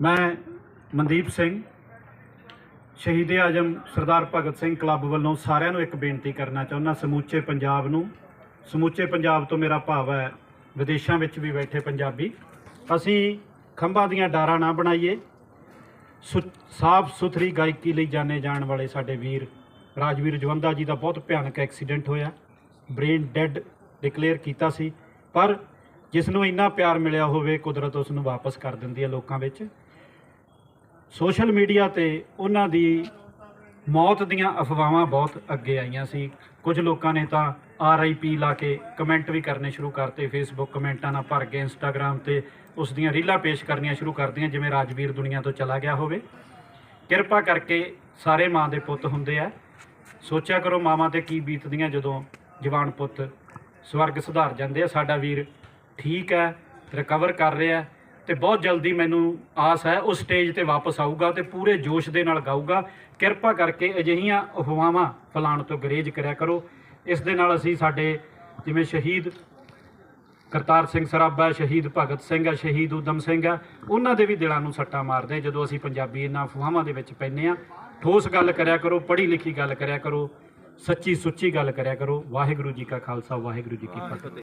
ਮੈਂ ਮਨਦੀਪ ਸਿੰਘ, ਸ਼ਹੀਦ ਆਜਮ ਸਰਦਾਰ ਭਗਤ ਸਿੰਘ ਕਲੱਬ ਵੱਲੋਂ ਸਾਰਿਆਂ ਨੂੰ ਇੱਕ ਬੇਨਤੀ ਕਰਨਾ ਚਾਹੁੰਦਾ, ਸਮੁੱਚੇ ਪੰਜਾਬ ਨੂੰ। ਸਮੁੱਚੇ ਪੰਜਾਬ ਤੋਂ ਮੇਰਾ ਭਾਵ ਹੈ, ਵਿਦੇਸ਼ਾਂ ਵਿੱਚ ਵੀ ਬੈਠੇ ਪੰਜਾਬੀ। ਅਸੀਂ ਖੰਭਾਂ ਦੀਆਂ ਡਾਰਾਂ ਨਾ ਬਣਾਈਏ। ਸੁ- ਸਾਫ਼ ਸੁਥਰੀ ਗਾਇਕੀ ਲਈ ਜਾਣੇ ਜਾਣ ਵਾਲੇ ਸਾਡੇ ਵੀਰ ਰਾਜਵੀਰ ਜਵੰਦਾ ਜੀ ਦਾ ਬਹੁਤ ਭਿਆਨਕ ਐਕਸੀਡੈਂਟ ਹੋਇਆ। ਬ੍ਰੇਨ ਡੈੱਡ ਡਿਕਲੇਅਰ ਕੀਤਾ ਸੀ। ਪਰ ਜਿਸ ਨੂੰ ਇੰਨਾ ਪਿਆਰ ਮਿਲਿਆ ਹੋਵੇ, ਕੁਦਰਤ ਉਸ ਨੂੰ ਵਾਪਸ ਕਰ ਦਿੰਦੀ ਹੈ ਲੋਕਾਂ ਵਿੱਚ। ਸੋਸ਼ਲ ਮੀਡੀਆ ਤੇ ਉਹਨਾਂ ਦੀ ਮੌਤ ਦੀਆਂ ਅਫਵਾਹਾਂ ਬਹੁਤ ਅੱਗੇ ਆਈਆਂ ਸੀ। ਕੁਝ ਲੋਕਾਂ ਨੇ ਤਾਂ ਆਰ ਆਈ ਪੀ ਲਾ ਕੇ ਕਮੈਂਟ ਵੀ ਕਰਨੇ ਸ਼ੁਰੂ ਕਰਤੇ। ਫੇਸਬੁੱਕ ਕਮੈਂਟਾਂ ਨਾਲ ਭਰ ਕੇ ਇੰਸਟਾਗ੍ਰam ਤੇ ਉਸ ਦੀਆਂ ਰੀਲਾਂ ਪੇਸ਼ ਕਰਨੀਆਂ ਸ਼ੁਰੂ ਕਰਦੀਆਂ, ਜਿਵੇਂ ਰਾਜਵੀਰ ਦੁਨੀਆ ਤੋਂ ਚਲਾ ਗਿਆ ਹੋਵੇ। ਕਿਰਪਾ ਕਰਕੇ ਸਾਰੇ ਮਾਂ ਦੇ ਪੁੱਤ ਹੁੰਦੇ ਆ। ਸੋਚਿਆ ਕਰੋ ਮਾਵਾਂ ਤੇ ਕੀ ਬੀਤਦੀਆਂ ਜਦੋਂ ਜਵਾਨ ਪੁੱਤ ਸਵਰਗ ਸੁਧਾਰ ਜਾਂਦੇ ਆ। ਸਾਡਾ ਵੀਰ ਠੀਕ ਹੈ ਰਿਕਵਰ ਕਰ ਰਿਹਾ ਤੇ ਬਹੁਤ ਜਲਦੀ ਮੈਨੂੰ ਆਸ ਹੈ ਉਹ ਸਟੇਜ ਤੇ ਵਾਪਸ ਆਊਗਾ ਤੇ ਪੂਰੇ ਜੋਸ਼ ਦੇ ਨਾਲ ਗਾਊਗਾ। ਕਿਰਪਾ ਕਰਕੇ ਅਜਿਹੀਆਂ ਅਫਵਾਹਾਂ ਫਲਾਣ ਤੋਂ ਗਰੇਜ ਕਰਿਆ ਕਰੋ। ਇਸ ਦੇ ਨਾਲ ਅਸੀਂ ਸਾਡੇ ਜਿਵੇਂ ਸ਼ਹੀਦ ਕਰਤਾਰ ਸਿੰਘ ਸਰਾਭਾ, ਸ਼ਹੀਦ ਭਗਤ ਸਿੰਘ ਆ ਸ਼ਹੀਦ ਊਧਮ ਸਿੰਘ ਆ ਉਹਨਾਂ ਦੇ ਵੀ ਦਿਲਾਂ ਨੂੰ ਸੱਟਾਂ ਮਾਰਦੇ ਜਦੋਂ ਅਸੀਂ ਪੰਜਾਬੀ ਇਹਨਾਂ ਅਫਵਾਹਾਂ ਦੇ ਵਿੱਚ ਪੈਂਦੇ ਆ ਠੋਸ ਗੱਲ ਕਰਿਆ ਕਰੋ, ਪੜ੍ਹੀ ਲਿਖੀ ਗੱਲ ਕਰਿਆ ਕਰੋ, ਸੱਚੀ ਸੁੱਚੀ ਗੱਲ ਕਰਿਆ ਕਰੋ। ਵਾਹਿਗੁਰੂ ਜੀ ਕਾ ਖਾਲਸਾ, ਵਾਹਿਗੁਰੂ ਜੀ ਕੀ ਫਤਿਹ।